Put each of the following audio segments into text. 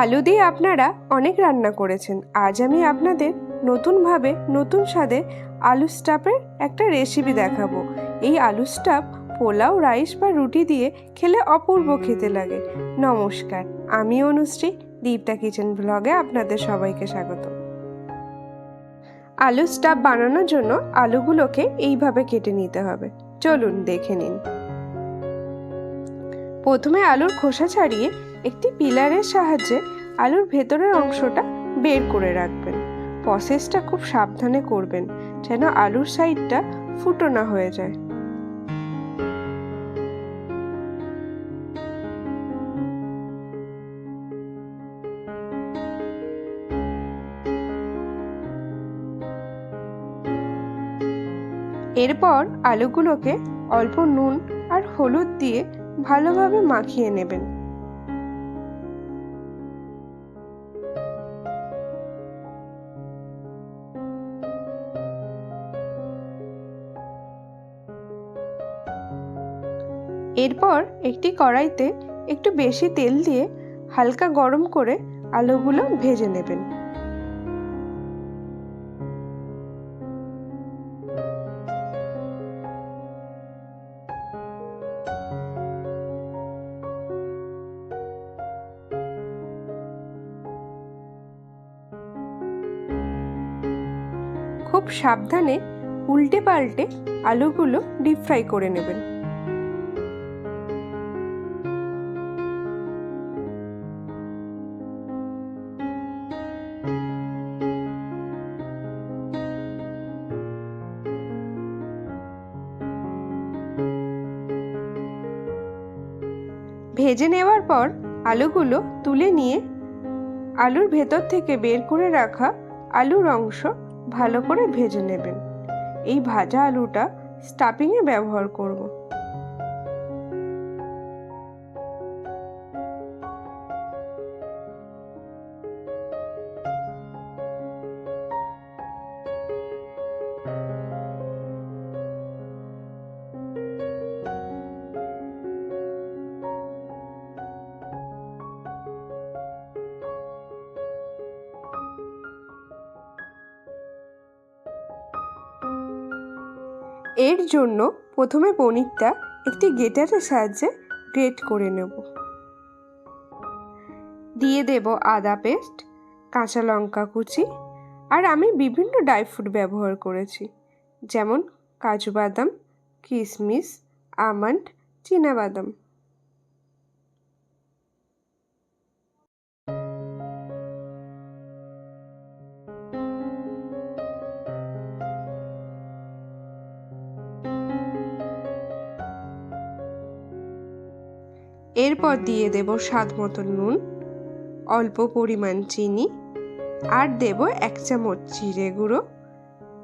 আলু দিয়ে আপনারা অনেক রান্না করেছেন। আজ আমি আপনাদের নতুনভাবে নতুন স্বাদে আলু স্টাফের একটা রেসিপি দেখাবো। এই আলু স্টাফ পোলাও রাইস বা রুটি দিয়ে খেলে অপূর্ব খেতে লাগে। নমস্কার, আমি অনুশ্রী দীপটা কিচেন ব্লগে আপনাদের সবাইকে স্বাগত। আলু স্টাফ বানানোর জন্য আলুগুলোকে এইভাবে কেটে নিতে হবে। চলুন দেখে নিন। প্রথমে আলুর খোসা ছাড়িয়ে একটি পিলারের সাহায্যে আলুর ভেতরের অংশটা বের করে রাখবেন। প্রসেসটা খুব সাবধানে করবেন যেন আলুর সাইডটা ফুটো না হয়ে যায়। এরপর আলুগুলোকে অল্প নুন আর হলুদ দিয়ে ভালোভাবে মাখিয়ে নেবেন। এরপর একটি কড়াইতে একটু বেশি তেল দিয়ে হালকা গরম করে আলুগুলো ভেজে নেবেন। খুব সাবধানে উল্টে পাল্টে আলুগুলো ডিপ ফ্রাই করে নেবেন। ভেজে নেওয়ার পর আলুগুলো তুলে নিয়ে আলুর ভেতর থেকে বের করে রাখা আলুর অংশ ভালো করে ভেজে নেবেন। এই ভাজা আলুটা স্টাফিংয়ে ব্যবহার করব। এর জন্য প্রথমে পনিরটা একটি গেটারের সাহায্যে গ্রেট করে নেব। দিয়ে দেব আদা পেস্ট কাঁচা লঙ্কা কুচি আর আমি বিভিন্ন ড্রাই ফ্রুট ব্যবহার করেছি। যেমন কাজু বাদাম, কিশমিশ, আমন্ড বাদাম। এরপর দিয়ে দেব স্বাদ মতো নুন, অল্প পরিমাণ চিনি, আর দেব এক চামচ জিরে গুঁড়ো,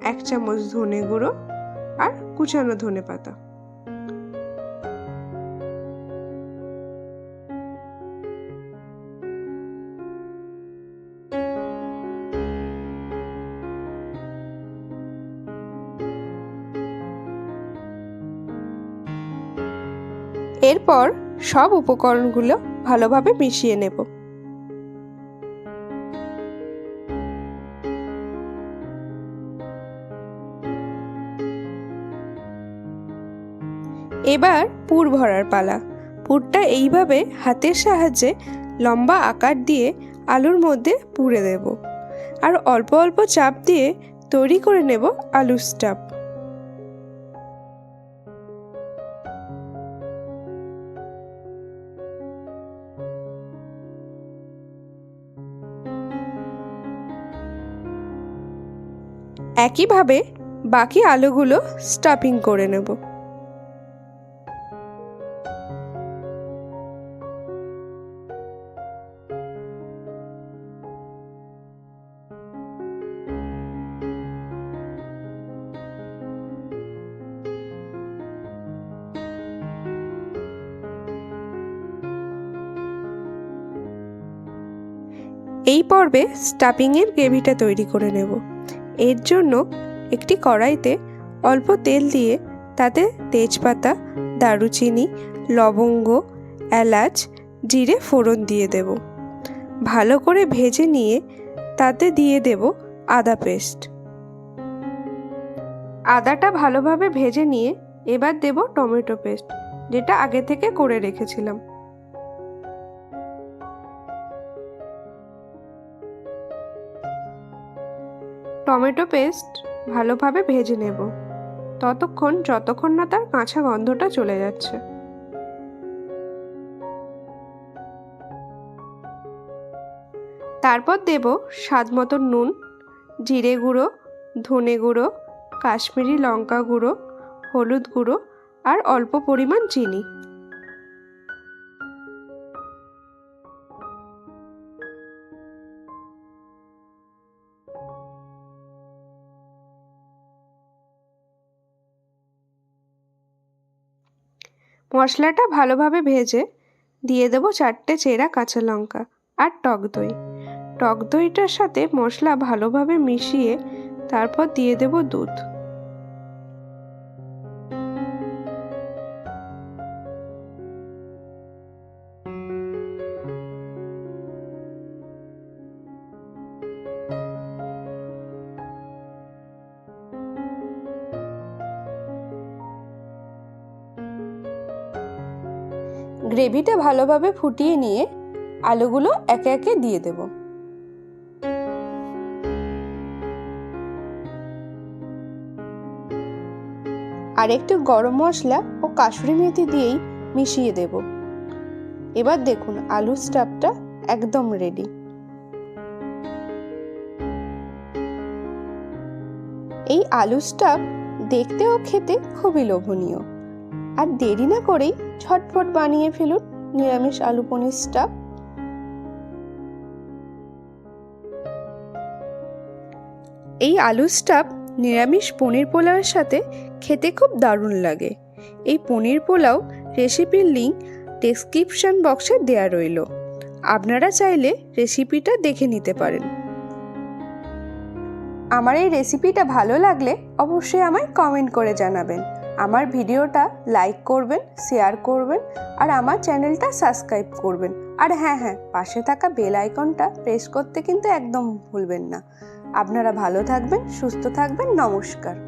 এক চামচ ধনে গুঁড়ো আর কুচানো ধনে পাতা। এরপর সব উপকরণগুলো ভালোভাবে মিশিয়ে নেব। এবার পুর ভরার পালা। পুরটা এইভাবে হাতের সাহায্যে লম্বা আকার দিয়ে আলুর মধ্যে পুড়ে দেব। আর অল্প অল্প চাপ দিয়ে তৈরি করে নেব আলুর স্টাফ। একইভাবে বাকি আলুগুলো স্টাফিং করে নেব। এই পর্বে স্টাফিংয়ের গ্রেভিটা তৈরি করে নেব। এর জন্য একটি কড়াইতে অল্প তেল দিয়ে তাতে তেজপাতা, দারুচিনি, লবঙ্গ, এলাচ, জিরে ফোড়ন দিয়ে দেব। ভালো করে ভেজে নিয়ে তাতে দিয়ে দেব আদা পেস্ট। আদাটা ভালোভাবে ভেজে নিয়ে এবার দেব টমেটো পেস্ট, যেটা আগে থেকে করে রেখেছিলাম। টমেটো পেস্ট ভালোভাবে ভেজে নেব। ততক্ষণ যতক্ষণ না তার কাঁচা গন্ধটা চলে যাচ্ছে। তারপর দেব স্বাদ মতো নুন, জিরে গুঁড়ো, ধনে গুঁড়ো, কাশ্মীরি লঙ্কা গুঁড়ো, হলুদ গুঁড়ো আর অল্প পরিমাণ চিনি। মশলাটা ভালোভাবে ভেজে দিয়ে দেবো চারটে চেরা কাঁচা লঙ্কা আর টক দই। টক দইটার সাথে মশলা ভালোভাবে মিশিয়ে তারপর দিয়ে দেব দুধ। গ্রেভিটা ভালোভাবে ফুটিয়ে নিয়ে আলুগুলো একে একে দিয়ে দেব। আর একটু গরম মশলা ও কাসুরি মেথি দিয়েই মিশিয়ে দেব। এবার দেখুন আলু স্টাফটা একদম রেডি এই আলু স্টাফ দেখতে ও খেতে খুবই লোভনীয়। আর দেরি না করেই ঝটফট বানিয়ে ফেলুন নিরামিষ আলু পনির স্টাফ এই আলু স্টাফ নিরামিষ পনির পোলাওয়ের সাথে খেতে খুব দারুণ লাগে। এই পনির পোলাও রেসিপির লিঙ্ক ডেসক্রিপশন বক্সে দেয়া রইল। আপনারা চাইলে রেসিপিটা দেখে নিতে পারেন। আমার এই রেসিপিটা ভালো লাগলে অবশ্যই আমায় কমেন্ট করে জানাবেন। আমার ভিডিওটা লাইক করবেন শেয়ার করবেন আর আমার চ্যানেলটা সাবস্ক্রাইব করবেন। আর হ্যাঁ হ্যাঁ পাশে থাকা বেল আইকনটা প্রেস করতে কিন্তু একদম ভুলবেন না। আপনারা ভালো থাকবেন, সুস্থ থাকবেন, নমস্কার।